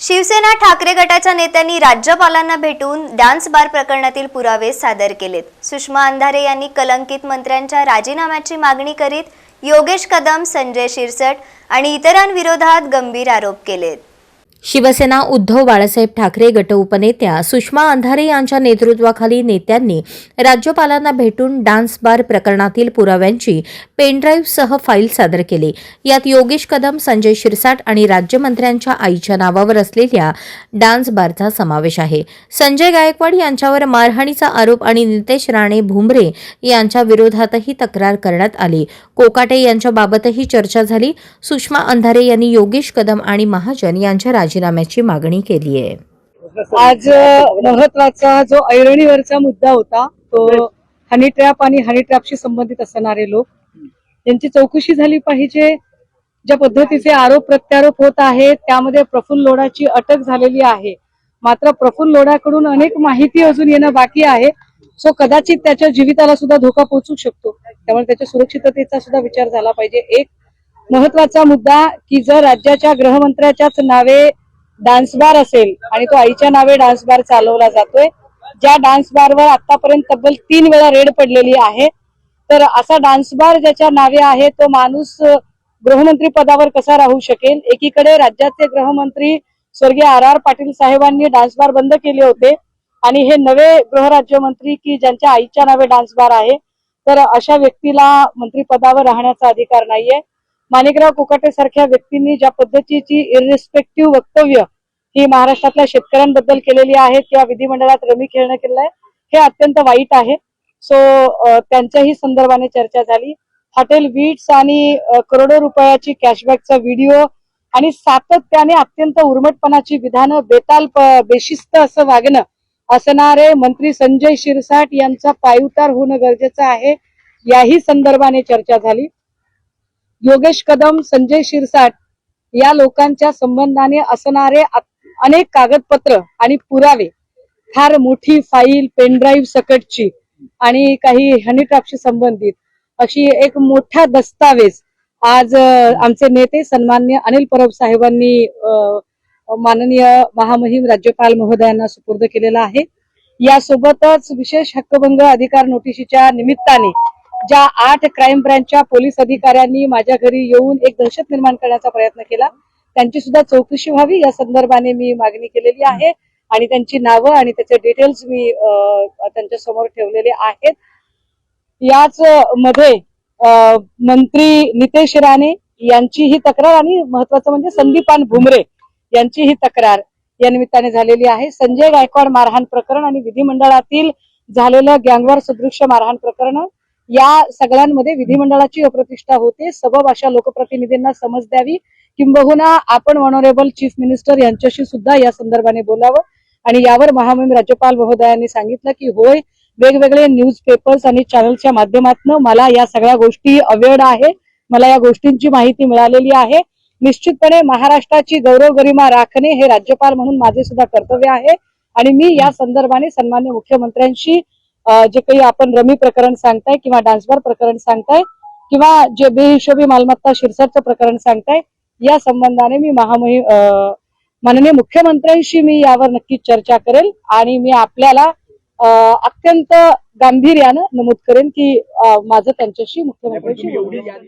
शिवसेना ठाकरे गटाच्या नेत्यांनी राज्यपालांना भेटून डान्स बार प्रकरणातील पुरावे सादर केलेत. सुषमा अंधारे यांनी कलंकित मंत्र्यांच्या राजीनाम्याची मागणी करीत योगेश कदम संजय शिरसट आणि इतरांविरोधात गंभीर आरोप केलेत. शिवसेना उद्धव बाळासाहेब ठाकरे गट उपनेत्या सुषमा अंधारे यांच्या नेतृत्वाखाली नेत्यांनी राज्यपालांना भेटून डान्स बार प्रकरणातील पुराव्यांची पेनड्राईव्हसह फाईल सादर केली. यात योगेश कदम संजय शिरसाट आणि राज्यमंत्र्यांच्या आईच्या नावावर असलेल्या डान्स बारचा समावेश आहे. संजय गायकवाड यांच्यावर मारहाणीचा आरोप आणि नितेश राणे भुमरे यांच्या विरोधातही तक्रार करण्यात आली. कोकाटे यांच्याबाबतही चर्चा झाली. सुषमा अंधारे यांनी योगेश कदम आणि महाजन यांच्या राजीनाम्याची मागणी केली आहे. आज महत्त्वाचा जो ऐरणीवरचा मुद्दा होता तो हनी ट्रॅप आणि हनी ट्रॅपशी संबंधित असणारे लोक यांची चौकशी झाली पाहिजे. ज्या पद्धतीचे आरोप प्रत्यारोप होत आहेत त्यामध्ये प्रफुल्ल लोढाची अटक झालेली आहे. मात्र प्रफुल्ल लोढाकडून अनेक माहिती अजून येणं बाकी आहे. सो कदाचित त्याच्या जीविताला सुद्धा धोका पोहोचू शकतो. त्यामुळे त्याच्या सुरक्षिततेचा सुद्धा विचार झाला पाहिजे. एक महत्त्वाचा मुद्दा की जर राज्याच्या गृहमंत्र्याच्याच नावे डान्स बार असेल आणि तो आईच्या नावे डान्स बार चालवला जातोय. ज्या डान्स बारवर आतापर्यंत तब्बल तीन वेळा रेड पडलेली आहे. तर असा डान्स बार ज्याच्या नावे आहे तो माणूस गृहमंत्री पदावर कसा राहू शकेल? एकीकडे राज्याचे गृहमंत्री स्वर्गीय आर आर पाटील साहेबांनी डान्स बार बंद केले होते. आणि हे नवे गृहराज्यमंत्री की ज्यांच्या आईच्या नावे डान्स बार आहे तर अशा व्यक्तीला मंत्रिपदावर राहण्याचा अधिकार नाहीये. माणिकराव कोकाटे सारख्या व्यक्तींनी ज्या पद्धतीची इरिस्पेक्टिव्ह वक्तव्य ही महाराष्ट्रातल्या शेतकऱ्यांबद्दल केलेली आहेत किंवा विधिमंडळात रमी खेळणं केलेलं आहे हे अत्यंत वाईट आहे. सो त्यांच्याही संदर्भाने चर्चा झाली. हॉटेल वीट्स आणि करोडो रुपयाची कॅशबॅकचा व्हिडिओ आणि सातत्याने अत्यंत उर्मटपणाची विधानं बेताल बेशिस्त असं वागणं असणारे मंत्री संजय शिरसाट यांचा पायउतार होणं गरजेचं आहे. याही संदर्भाने चर्चा झाली. योगेश कदम संजय शिरसाट या लोकांच्या संबंधाने असणारे अनेक कागदपत्र आणि पुरावे. फार मोठी फाईल पेनड्राईव्ह सकटची आणि काही हनी ट्रॅपशी संबंधित. अशी एक मोठा दस्तावेज आज आमचे नेते सन्मान्य अनिल परब साहेबांनी माननीय महामहिम राज्यपाल महोदयांना सुपूर्द केलेला आहे. यासोबतच विशेष हक्कभंग अधिकार नोटिशीच्या निमित्ताने ज्या आठ क्राईम ब्रँचच्या पोलीस अधिकाऱ्यांनी माझ्या घरी येऊन एक दहशत निर्माण करण्याचा प्रयत्न केला. त्यांची सुद्धा चौकशी व्हावी या संदर्भाने मी मागणी केलेली आहे आणि त्यांची नावं आणि त्याचे डिटेल्स मी त्यांच्यासमोर ठेवलेले आहेत. याच मध्ये मंत्री नितेश राणे यांची ही तक्रार आणि महत्वाचं म्हणजे संदीपान भुमरे यांची ही तक्रार या निमित्ताने झालेली आहे. संजय गायकवाड मारहाण प्रकरण आणि विधिमंडळातील झालेलं गँगवार सदृश्य मारहाण प्रकरण या सगळ्यांमध्ये विधिमंडळाची अप्रतिष्ठा होते. सबब अशा लोकप्रतिनिधींना समज द्यावी. किंबहुना आपण ऑनरेबल चीफ मिनिस्टर यांच्याशी सुद्धा या संदर्भाने बोलावं. आणि यावर महामहिम राज्यपाल महोदयांनी सांगितलं की होय वेगवेगळे न्यूज पेपर्स आणि चॅनलच्या माध्यमातून मला या सगळ्या गोष्टी अवेअर्ड आहे. मला या गोष्टींची माहिती मिळालेली आहे. निश्चितपणे महाराष्ट्राची गौरव गरिमा राखणे हे राज्यपाल म्हणून माझे सुद्धा कर्तव्य आहे. आणि मी या संदर्भाने सन्मान्य मुख्यमंत्र्यांशी जे काही आपण रमी प्रकरण सांगताय किंवा डान्सबार प्रकरण सांगताय किंवा जे बेहिशोबी मालमत्ता शिरसाटचं प्रकरण सांगताय या संबंधाने मी महामहिम अ, माननीय मुख्यमंत्र्यांशी मी यावर नक्कीच चर्चा करेल आणि मी आपल्याला अत्यंत गांभीर्यानं नमूद करेन की माझं त्यांच्याशी मुख्यमंत्र्यांशी